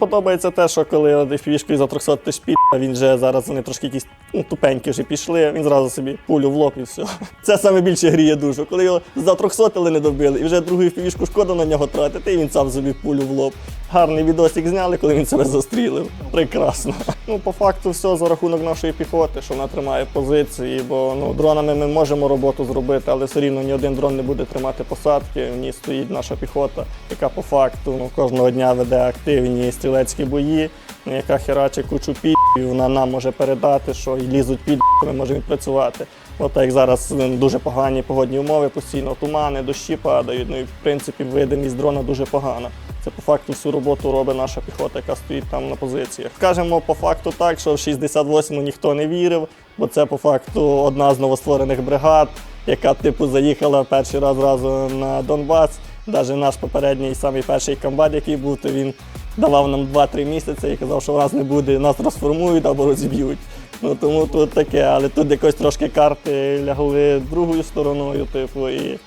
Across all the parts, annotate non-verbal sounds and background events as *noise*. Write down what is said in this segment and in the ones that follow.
подобається те, що коли FPV-шкою за 300 тисяч пі, він же зараз вони трошки якісь ну, тупенькі вже пішли, він зразу собі пулю в лоб і все. *laughs* Це саме більше гріє душу. Коли його за 300 не добили, і вже другу FPV-шку шкода на нього тратити, і він сам собі пулю в лоб. Гарний відосик зняли, коли він себе застрілив. Прекрасно. *laughs* Ну, по факту, все за рахунок нашої піхоти, що вона тримає позиції, бо ну, дронами ми можемо роботу зробити, але все рівно ні один дрон не буде тримати посадки. В ній стоїть наша піхота, яка по факту ну, кожного дня веде активні стрілецькі бої, яка херачить кучу пі, і вона нам може передати, що і лізуть під, ми можемо відпрацювати. От як зараз дуже погані погодні умови, постійно тумани, дощі падають. Ну і в принципі видимість дрона дуже погана. Це по факту всю роботу робить наша піхота, яка стоїть там на позиціях. Скажемо по факту так, що в 68-му ніхто не вірив, бо це по факту одна з новостворених бригад, яка типу заїхала перший раз разу на Донбас. Навіть наш попередній самий перший комбат, який був, то він давав нам 2-3 місяці і казав, що нас не буде, нас розформують або розіб'ють. Ну тому тут таке, але тут якось трошки карти лягли другою стороною, типу, і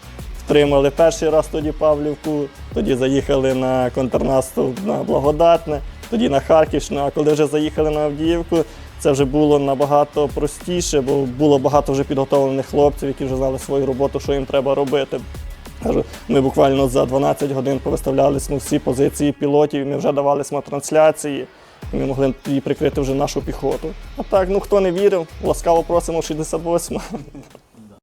втримали перший раз тоді Павлівку, тоді заїхали на контрнаступ на Благодатне, тоді на Харківщину. А коли вже заїхали на Авдіївку, це вже було набагато простіше, бо було багато вже підготовлених хлопців, які вже знали свою роботу, що їм треба робити. Ми буквально за 12 годин повиставляли всі позиції пілотів, ми вже давали трансляції, і ми могли її прикрити вже нашу піхоту. А так, ну хто не вірив, ласкаво просимо в 68.